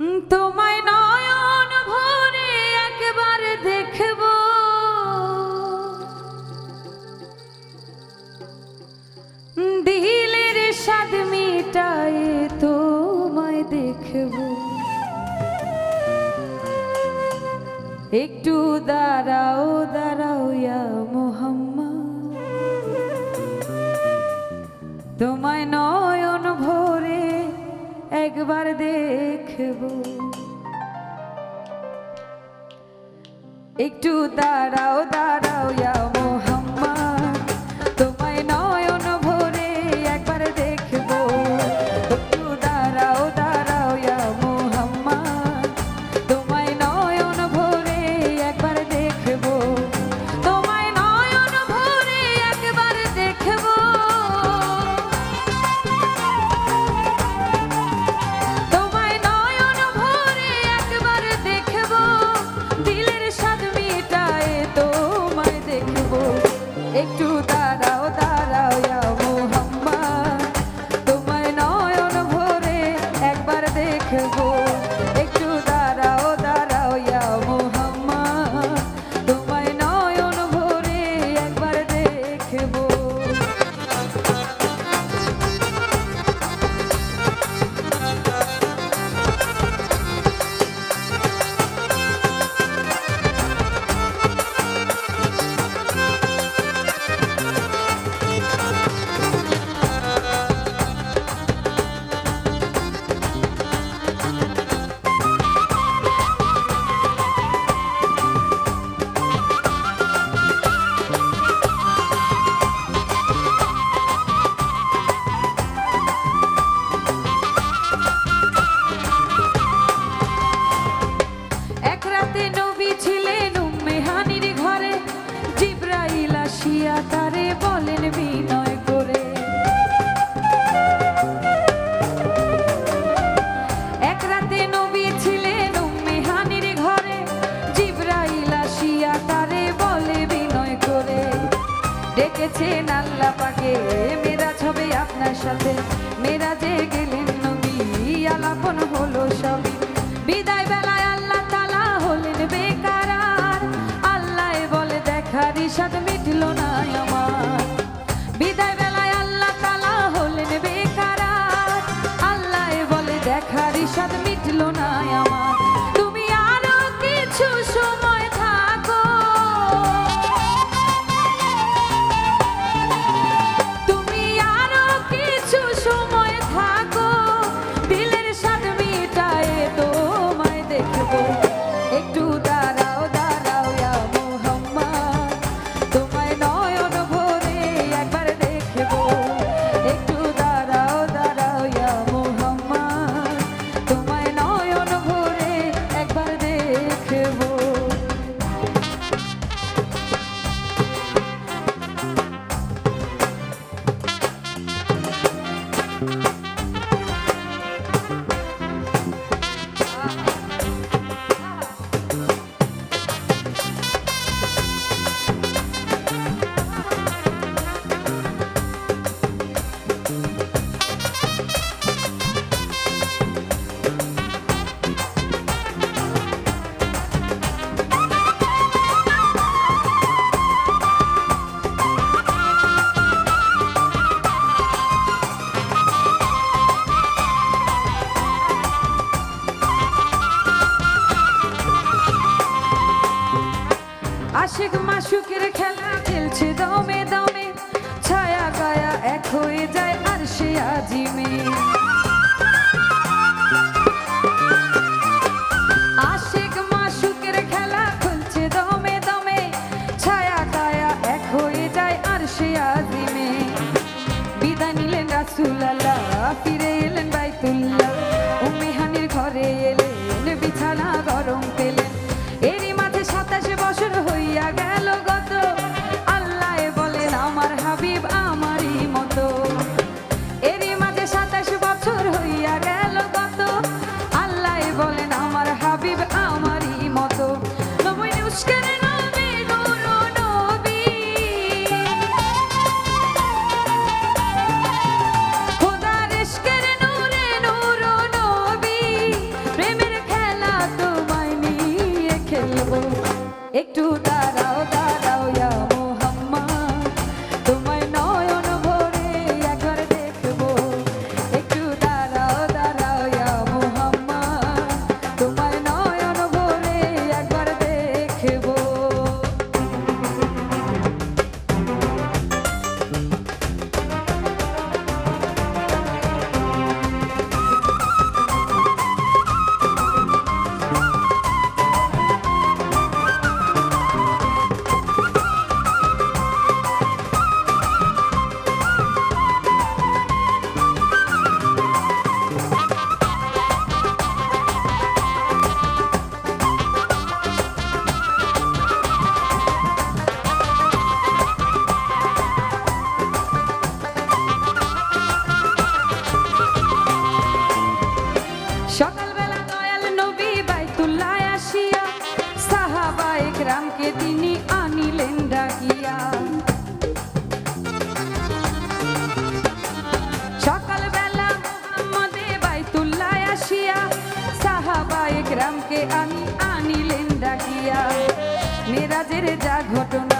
তোমায় নয়ন ভরে একবার দেখব। দিলের স্বাদ মিটায় তোমায় দেখব। একটু দাঁড়াও দাঁড়াও মোহাম্মদ। তোমায় নয়ন ভরে একবার দেখব একটু দাঁড়াও দাঁড়াও রাতে নবী ছিলেন ঘরে। জিব্রাইল আসিয়া তারে বলেন, বিনয় করে। এক রাতে নবী ছিলেন ঘরে। জিব্রাইল আসিয়া তারে বলে, বিনয় করে। ডেকেছেন আল্লাহ পাকে, মেরাজ হবে আপনার সাথে। মেরাজে গেলেন নবী, আলাপন হলো সবই। বিদায় বেলায় Shut the me. খেলছে দমে খেলা খেলছে দমে দমে, ছায়া গায়া এক হয়ে যায় আর সে আজিমে বিদায় নিলেন রাসুলাল্লাহ, ফিরে মেরাজের যা ঘটনা